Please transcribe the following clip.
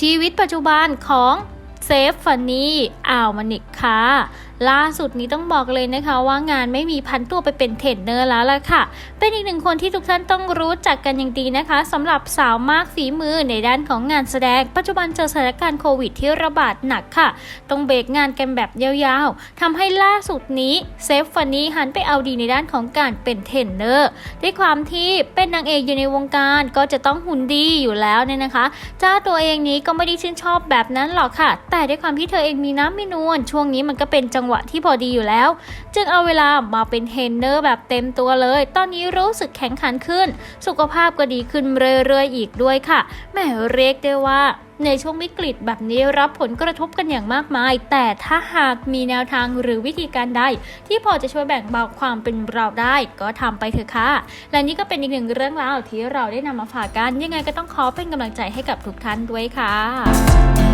ชีวิตปัจจุบันของ เซฟฟันนี่อ่าวมานิกค่ะ ล่าสุดนี้ต้องบอกเลยนะคะว่างานไม่มีพันตัวไปเป็นเทรนเนอร์แล้วล่ะค่ะ เป็นอีกหนึ่งคนที่ทุกท่านต้องรู้จักกันอย่างดีนะคะสำหรับสาวมากฝีมือในด้านของงานแสดง ปัจจุบันเจอสถานการณ์โควิดที่ระบาดหนักค่ะ ต้องเบรกงานกันแบบยาวๆทำให้ล่าสุดนี้เซฟฟันนี่หันไปเอาดีในด้านของการเป็นเทรนเนอร์ด้วยความที่เป็นนางเอกอยู่ในวงการก็จะต้องหุ่นดีอยู่แล้วเนี่ยนะคะเจ้าตัวเองนี้ก็ไม่ได้ชื่นชอบแบบนั้นหรอกค่ะแต่ด้วยความที่เธอเองมีน้ำมีนวลช่วงนี้มันก็เป็นจังหวะที่พอดีอยู่แล้ว จึงเอาเวลามาเป็นเทรนเนอร์แบบเต็มตัวเลย ตอนนี้รู้สึกแข็งขันขึ้น สุขภาพก็ดีขึ้นเรื่อยๆอีกด้วยค่ะแหม่เรียกได้ว่าในช่วงวิกฤตแบบนี้รับผลกระทบกันอย่างมากมาย แต่ถ้าหากมีแนวทางหรือวิธีการใด ที่พอจะช่วยแบ่งเบาความเป็นเราได้ ก็ทำไปเถอะค่ะ และนี่ก็เป็นอีกหนึ่งเรื่องราวที่เราได้นำมาฝากกัน ยังไงก็ต้องขอเป็นกำลังใจให้กับทุกท่านด้วยค่ะ